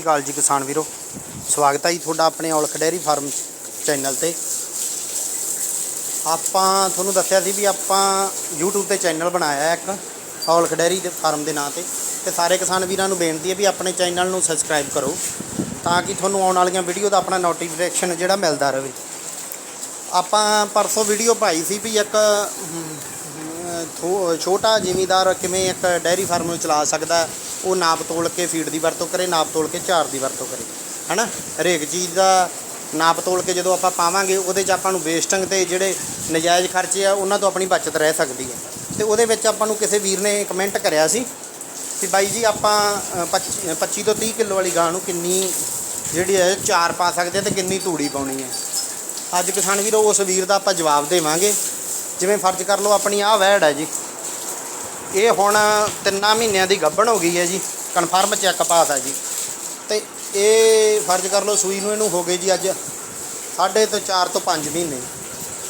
ਸਤਿ ਸ਼੍ਰੀ ਅਕਾਲ ਜੀ ਕਿਸਾਨ ਵੀਰੋ। ਸਵਾਗਤ ਹੈ ਜੀ ਤੁਹਾਡਾ ਆਪਣੇ ਔਲਖ ਡੈਰੀ ਫਾਰਮ ਚੈਨਲ ਤੇ। ਆਪਾਂ ਤੁਹਾਨੂੰ ਦੱਸਿਆ ਸੀ ਵੀ ਆਪਾਂ YouTube ਤੇ ਚੈਨਲ ਬਣਾਇਆ ਇੱਕ, ਔਲਖ ਡੈਰੀ ਦੇ ਫਾਰਮ ਦੇ ਨਾਂ ਤੇ। ਤੇ ਸਾਰੇ ਕਿਸਾਨ ਵੀਰਾਂ ਨੂੰ ਬੇਨਤੀ ਹੈ ਵੀ ਆਪਣੇ ਚੈਨਲ ਨੂੰ ਸਬਸਕ੍ਰਾਈਬ ਕਰੋ, ਤਾਂ ਕਿ ਤੁਹਾਨੂੰ ਆਉਣ ਵਾਲੀਆਂ ਵੀਡੀਓ ਦਾ ਆਪਣਾ ਨੋਟੀਫਿਕੇਸ਼ਨ ਜਿਹੜਾ ਮਿਲਦਾ ਰਹੇ। ਆਪਾਂ ਪਰਸੋਂ ਵੀਡੀਓ ਪਾਈ ਸੀ ਵੀ ਇੱਕ ਛੋਟਾ ਜ਼ਿਮੀਦਾਰ ਕਿਵੇਂ ਇੱਕ ਡੈਰੀ ਫਾਰਮ ਨੂੰ ਚਲਾ ਸਕਦਾ ਉਹ ਨਾਪ ਤੋਲ ਕੇ ਫੀਡ ਦੀ ਵਰਤੋਂ ਕਰੇ ਨਾਪ ਤੋਲ ਕੇ ਝਾੜ ਦੀ ਵਰਤੋਂ ਕਰੇ। ਹਨਾ? ਹਰੇਕ ਚੀਜ਼ ਦਾ ਨਾਪ ਤੋਲ ਕੇ ਜਦੋਂ ਆਪਾਂ ਪਾਵਾਂਗੇ ਉਹਦੇ 'ਚ ਆਪਾਂ ਨੂੰ ਵੇਸਟਿੰਗ ਤੇ ਜਿਹੜੇ ਨਜਾਇਜ਼ ਖਰਚੇ ਆ ਉਹਨਾਂ ਤੋਂ ਆਪਣੀ ਬਚਤ ਰਹਿ ਸਕਦੀ ਹੈ। ਤੇ ਉਹਦੇ ਵਿੱਚ ਆਪਾਂ ਨੂੰ ਕਿਸੇ ਵੀਰ ਨੇ ਕਮੈਂਟ ਕਰਿਆ ਸੀ ਕਿ ਬਾਈ ਜੀ ਆਪਾਂ ਅ, 25 ਤੋਂ 30 ਕਿਲੋ ਵਾਲੀ ਗਾਂ ਨੂੰ ਕਿੰਨੀ ਜਿਹੜੀ ਹੈ ਚਾਰ ਪਾ ਸਕਦੇ ਆ ਤੇ ਕਿੰਨੀ ਤੂੜੀ ਪਾਉਣੀ ਹੈ। ਅੱਜ ਕਿਸਾਨ ਵੀਰੋ ਉਸ ਵੀਰ ਦਾ ਆਪਾਂ ਜਵਾਬ ਦੇਵਾਂਗੇ। ਜਿਵੇਂ ਫਰਜ਼ ਕਰ ਲਓ ਆਪਣੀ ਆਹ ਵੈੜ ਹੈ ਜੀ। ਇਹ ਹੁਣ ਤਿੰਨਾਂ ਮਹੀਨਿਆਂ ਦੀ ਗੱਭਣ ਹੋ ਗਈ ਹੈ ਜੀ। ਕਨਫਰਮ ਚੈੱਕ ਪਾਸ ਹੈ ਜੀ। ਤੇ ਇਹ ਫਰਜ਼ ਕਰ ਲਓ ਸੂਈ ਨੂੰ ਇਹਨੂੰ ਹੋ ਗਏ ਜੀ ਅੱਜ ਸਾਢੇ ਤੋਂ 4 ਤੋਂ 5 ਮਹੀਨੇ।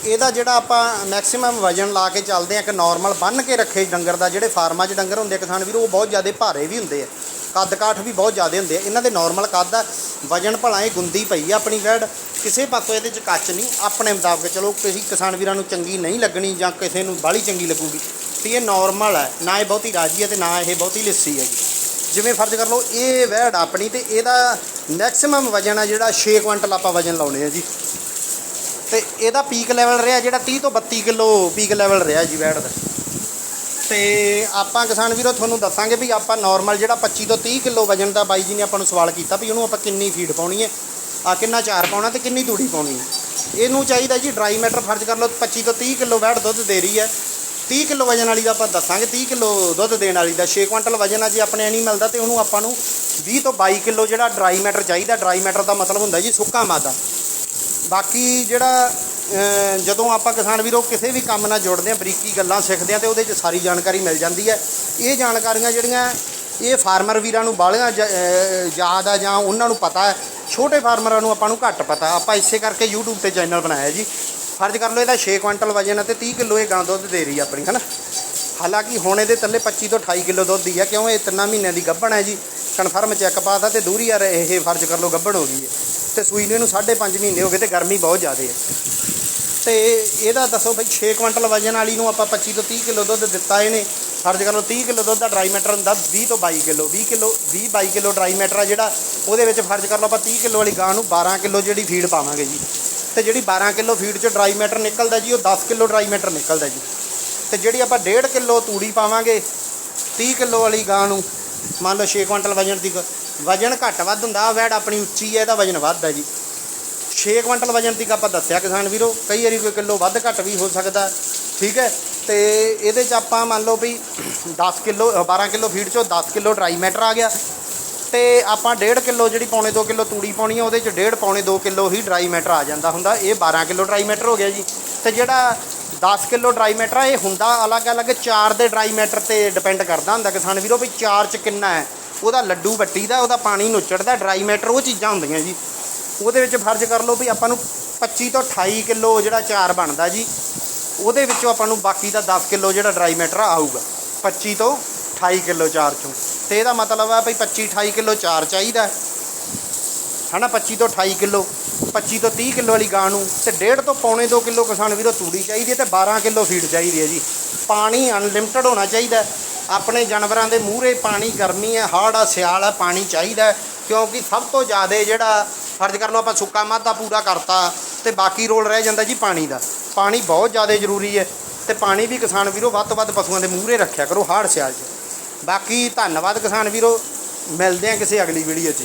ਇਹਦਾ ਜਿਹੜਾ ਆਪਾਂ ਮੈਕਸਿਮਮ ਵਜਨ ਲਾ ਕੇ ਚੱਲਦੇ ਆ ਕਿ ਨਾਰਮਲ ਬੰਨ ਕੇ ਰੱਖੇ ਡੰਗਰ ਦਾ, ਜਿਹੜੇ ਫਾਰਮਾਂ 'ਚ ਡੰਗਰ ਹੁੰਦੇ ਕਿਸਾਨ ਵੀਰ, ਉਹ ਬਹੁਤ ਜ਼ਿਆਦਾ ਭਾਰੇ ਵੀ ਹੁੰਦੇ ਆ। ਕੱਦ ਕਾਠ ਵੀ ਬਹੁਤ ਜ਼ਿਆਦਾ ਹੁੰਦੇ ਆ। ਇਹਨਾਂ ਦੇ ਨਾਰਮਲ ਕੱਦ ਆ। ਵਜਨ ਭਲਾ ਇਹ ਗੁੰਦੀ ਪਈ ਆ ਆਪਣੀ ਵੈੜ ਕਿਸੇ ਪਾਸੋਂ ਇਹਦੇ 'ਚ ਕੱਚ ਨਹੀਂ। ਆਪਣੇ ਮੁਤਾਬਕ ਚਲੋ, ਕਿਸੇ ਕਿਸਾਨ ਵੀਰਾਂ ਨੂੰ ਚੰਗੀ ਨਹੀਂ ਲੱਗਣੀ ਜਾਂ ਕਿਸੇ ਨੂੰ ਬਾਹਲੀ ਚੰਗੀ ਲੱਗੂਗੀ। ਤੇ ਇਹ ਨਾਰਮਲ ਹੈ ਨਾ ਇਹ ਬਹੁਤੀ ਰਾਜੀ ਹੈ ਤੇ ਨਾ ਇਹ ਬਹੁਤੀ ਲਿੱਸੀ ਹੈ ਜੀ। ਜਿਵੇਂ ਫਰਜ਼ ਕਰ ਲਓ, ਇਹ ਵੈੜ ਆਪਣੀ ਤੇ ਇਹਦਾ ਮੈਕਸਿਮਮ ਵਜਨ ਆ ਜਿਹੜਾ 6 ਕੁਇੰਟਲ ਆਪਾਂ ਵਜਨ ਲਾਉਣੇ ਆ ਜੀ। ਤੇ ਇਹਦਾ ਪੀਕ ਲੈਵਲ ਰਿਹਾ ਜਿਹੜਾ 30 ਤੋਂ 32 ਕਿਲੋ ਪੀਕ ਲੈਵਲ ਰਿਹਾ ਜੀ ਵੈੜ ਦਾ। ਤੇ ਆਪਾਂ ਕਿਸਾਨ ਵੀਰੋ, ਤੁਹਾਨੂੰ ਦੱਸਾਂਗੇ ਵੀ ਆਪਾਂ ਨਾਰਮਲ ਜਿਹੜਾ 25 ਤੋਂ 30 ਕਿਲੋ ਵਜਨ ਦਾ ਬਾਈ ਜੀ ਨੇ ਆਪਾਂ ਨੂੰ ਸਵਾਲ ਕੀਤਾ ਵੀ ਉਹਨੂੰ ਆਪਾਂ ਕਿੰਨੀ ਫੀਡ ਪਾਉਣੀ ਹੈ ਆ ਕਿੰਨਾ ਚਾਰ ਪਾਉਣਾ ਤੇ ਕਿੰਨੀ ਤੂੜੀ ਪਾਉਣੀ ਹੈ। ਇਹਨੂੰ ਚਾਹੀਦਾ ਜੀ ਡਰਾਈ ਮੈਟਰ ਫਰਜ਼ ਕਰ ਲਓ 25 ਤੋਂ 30 ਕਿਲੋ ਵੈਟ ਦੁੱਧ ਦੇ ਰਹੀ ਹੈ। 30 ਕਿਲੋ ਵਜਨ ਵਾਲੀ ਦਾ ਆਪਾਂ ਦੱਸਾਂਗੇ 30 ਕਿਲੋ ਦੁੱਧ ਦੇਣ ਵਾਲੀ ਦਾ 6 ਕੁਇੰਟਲ ਵਜਨ ਆ ਜੀ ਆਪਣੇ ਨਹੀਂ ਮਿਲਦਾ ਤੇ ਉਹਨੂੰ ਆਪਾਂ ਨੂੰ 20 ਤੋਂ 22 ਕਿਲੋ ਜਿਹੜਾ ਡਰਾਈ ਮੈਟਰ ਚਾਹੀਦਾ ਡਰਾਈ ਮੈਟਰ ਦਾ ਮਤਲਬ ਹੁੰਦਾ ਜੀ ਸੁੱਕਾ ਮਾਦਾ। ਬਾਕੀ ਜਿਹੜਾ ਜਦੋਂ ਆਪਾਂ ਕਿਸਾਨ ਵੀਰੋ ਕਿਸੇ ਵੀ ਕੰਮ ਨਾਲ ਜੁੜਦੇ ਆ ਬਰੀਕੀ ਗੱਲਾਂ ਸਿੱਖਦੇ ਆ ਤੇ ਉਹਦੇ 'ਚ ਸਾਰੀ ਜਾਣਕਾਰੀ ਮਿਲ ਜਾਂਦੀ ਹੈ। ਇਹ ਜਾਣਕਾਰੀਆਂ ਜਿਹੜੀਆਂ ਇਹ ਫਾਰਮਰ ਵੀਰਾਂ ਨੂੰ ਬਾਹਲੀਆਂ ਜ- ਯਾਦ ਆ ਜਾਂ ਉਹਨਾਂ ਨੂੰ ਪਤਾ ਹੈ, ਛੋਟੇ ਫਾਰਮਰਾਂ ਨੂੰ ਆਪਾਂ ਨੂੰ ਘੱਟ ਪਤਾ। ਆਪਾਂ ਇਸੇ ਕਰਕੇ YouTube ਤੇ ਚੈਨਲ ਬਣਾਇਆ ਜੀ। ਫਰਜ਼ ਕਰ ਲਓ ਇਹਦਾ 6 ਕੁਇੰਟਲ ਵਜਨ ਹੈ ਤੇ 30 ਕਿਲੋ ਇਹ ਗਾਂ ਦੁੱਧ ਦੇ ਰਹੀ ਹੈ ਆਪਣੀ, ਹਨਾ? ਹਾਲਾਂਕਿ ਹੁਣ ਇਹਦੇ ਥੱਲੇ 25 ਤੋਂ 28 ਕਿਲੋ ਦੁੱਧ ਦੀ ਹੈ, ਕਿਉਂ ਇਹ ਤਿੰਨਾਂ ਮਹੀਨਿਆਂ ਦੀ ਗੱਭਣ ਹੈ ਜੀ। ਕਨਫਰਮ ਚੈੱਕ ਪਾਤਾ ਤੇ ਦੂਰੀ ਆ, ਇਹ ਫਰਜ਼ ਕਰ ਲਓ ਗੱਭਣ ਹੋ ਗਈ ਹੈ। ਤੇ ਸੂਈ ਨੂੰ ਇਹਨੂੰ 5.5 ਮਹੀਨੇ ਹੋ ਗਏ ਤੇ ਗਰਮੀ ਬਹੁਤ ਜ਼ਿਆਦਾ ਹੈ। ਤੇ ਇਹਦਾ ਦੱਸੋ ਬਈ 6 ਕੁਇੰਟਲ ਵਜਨ ਵਾਲੀ ਨੂੰ ਆਪਾਂ 25 ਤੋਂ 30 ਕਿਲੋ ਦੁੱਧ ਦਿੱਤਾ ਇਹਨੇ। ਫਰਜ਼ ਕਰ ਲਓ 30 ਕਿਲੋ ਦੁੱਧ ਦਾ ਡਰਾਈ ਮੈਟਰ ਹੁੰਦਾ 20 ਤੋਂ 22 kilo 20 kilo 20 22 kilo dry matter ਆ ਜਿਹੜਾ, ਉਹਦੇ ਵਿੱਚ ਫਰਜ਼ ਕਰ ਲਓ ਆਪਾਂ 30 ਕਿਲੋ ਵਾਲੀ ਗਾਂ ਨੂੰ 12 ਕਿਲੋ ਜਿਹੜੀ ਫੀਡ ਪਾਵਾਂਗੇ ਜੀ। ਤੇ ਜਿਹੜੀ 12 ਕਿਲੋ ਫੀਡ 'ਚੋਂ ਡਰਾਈ ਮੈਟਰ ਨਿਕਲਦਾ ਜੀ, ਉਹ 10 ਕਿਲੋ ਡਰਾਈ ਮੈਟਰ ਨਿਕਲਦਾ ਜੀ। ਤੇ ਜਿਹੜੀ ਆਪਾਂ 1.5 ਕਿਲੋ ਤੂੜੀ ਪਾਵਾਂਗੇ 30 ਕਿਲੋ ਵਾਲੀ ਗਾਂ ਨੂੰ, ਮੰਨ ਲਓ 6 ਕੁਇੰਟਲ ਵਜਨ ਦੀ ਵਜਨ ਘੱਟ ਵੱਧ ਹੁੰਦਾ ਆ ਵੈੜ ਆਪਣੀ ਉੱਚੀ ਹੈ, ਇਹਦਾ ਵਜਨ ਵੱਧ ਹੈ ਜੀ। 6 ਕੁਇੰਟਲ ਵਜਨ ਤੱਕ ਆਪਾਂ ਦੱਸਿਆ ਕਿਸਾਨ ਵੀਰੋ, ਕਈ ਵਾਰੀ ਕੋਈ ਕਿਲੋ ਵੱਧ ਘੱਟ ਵੀ ਹੋ ਸਕਦਾ, ਠੀਕ ਹੈ? ਤੇ ਇਹਦੇ ਚ ਆਪਾਂ ਮੰਨ ਲਓ ਵੀ 10 ਕਿਲੋ 12 ਕਿਲੋ ਫੀਡ ਚੋਂ 10 ਕਿਲੋ ਡਰਾਈ ਮੈਟਰ ਆ ਗਿਆ। ਤੇ ਆਪਾਂ 1.5 ਕਿਲੋ ਜਿਹੜੀ ਪੌਣੇ 2 ਕਿਲੋ ਤੂੜੀ ਪਾਉਣੀ ਆ, ਉਹਦੇ ਚ 1.5 ਪੌਣੇ 2 ਕਿਲੋ ਹੀ ਡਰਾਈ ਮੈਟਰ ਆ ਜਾਂਦਾ ਹੁੰਦਾ। ਇਹ 12 ਕਿਲੋ ਡਰਾਈ ਮੈਟਰ ਹੋ ਗਿਆ ਜੀ। ਤੇ ਜਿਹੜਾ 10 ਕਿਲੋ ਡਰਾਈ ਮੈਟਰ ਆ, ਇਹ ਹੁੰਦਾ ਅਲੱਗ-ਅਲੱਗ ਚਾਰ ਦੇ ਡਰਾਈ ਮੈਟਰ ਤੇ ਡਿਪੈਂਡ ਕਰਦਾ ਹੁੰਦਾ ਕਿਸਾਨ ਵੀਰੋ ਵੀ ਚਾਰ ਚ ਕਿੰਨਾ ਹੈ। ਉਹਦਾ ਲੱਡੂ ਵੱਟੀ ਦਾ, ਉਹਦਾ ਪਾਣੀ ਨੁੱਚੜਦਾ ਡਰਾਈ ਮੈਟਰ ਉਹ ਚੀਜ਼ਾਂ ਹੁੰਦੀਆਂ ਜੀ। ਉਹਦੇ ਵਿੱਚ ਫਰਜ਼ ਕਰ ਲਓ ਵੀ ਆਪਾਂ ਨੂੰ 25 ਤੋਂ 28 ਕਿਲੋ ਜਿਹੜਾ ਚਾਰ ਬਣਦਾ ਜੀ, ਉਹਦੇ ਵਿੱਚੋਂ ਆਪਾਂ ਨੂੰ ਬਾਕੀ ਦਾ 10 ਕਿਲੋ ਜਿਹੜਾ ਡਰਾਈ ਮੈਟਰ ਆਊਗਾ। 25 ਤੋਂ 28 ਕਿਲੋ ਚਾਰ ਚੋਂ। ਤੇ ਇਹਦਾ ਮਤਲਬ ਆ ਵੀ 25 28 ਕਿਲੋ ਚਾਰ ਚਾਹੀਦਾ ਹੈ। ਹਨਾ 25 ਤੋਂ 28 ਕਿਲੋ 25 ਤੋਂ 30 ਕਿਲੋ ਵਾਲੀ ਗਾਂ ਨੂੰ ਤੇ 1.5 ਤੋਂ ਪੌਣੇ 2 ਕਿਲੋ ਕਿਸਾਨ ਵੀਰੋ ਤੂੜੀ ਚਾਹੀਦੀ ਹੈ ਤੇ 12 ਕਿਲੋ ਫੀਡ ਚਾਹੀਦੀ ਹੈ ਜੀ। ਪਾਣੀ ਅਨਲਿਮਟਿਡ ਹੋਣਾ ਚਾਹੀਦਾ ਆਪਣੇ ਜਾਨਵਰਾਂ ਦੇ ਮੂਹਰੇ ਪਾਣੀ ਗਰਮੀ ਹੈ, ਹਾੜ ਆ, ਸਿਆਲ ਹੈ ਪਾਣੀ ਚਾਹੀਦਾ ਕਿਉਂਕਿ ਸਭ ਤੋਂ ਜ਼ਿਆਦਾ ਜਿਹੜਾ ਫਰਜ਼ ਕਰ ਲਓ ਆਪਾਂ ਸੁੱਕਾ ਮਾਦਾ ਪੂਰਾ ਕਰਤਾ ਤੇ ਬਾਕੀ ਰੋਲ ਰਹਿ ਜਾਂਦਾ ਜੀ ਪਾਣੀ ਦਾ। ਪਾਣੀ ਬਹੁਤ ਜ਼ਿਆਦਾ ਜ਼ਰੂਰੀ ਹੈ ਤੇ ਪਾਣੀ ਵੀ ਕਿਸਾਨ ਵੀਰੋ ਵੱਧ ਤੋਂ ਵੱਧ ਪਸ਼ੂਆਂ ਦੇ ਮੂਹਰੇ ਰੱਖਿਆ ਕਰੋ ਹਾੜ ਸਿਆਲ 'ਚ। ਬਾਕੀ ਧੰਨਵਾਦ ਕਿਸਾਨ ਵੀਰੋ। ਮਿਲਦੇ ਆ ਕਿਸੇ ਅਗਲੀ ਵੀਡੀਓ 'ਚ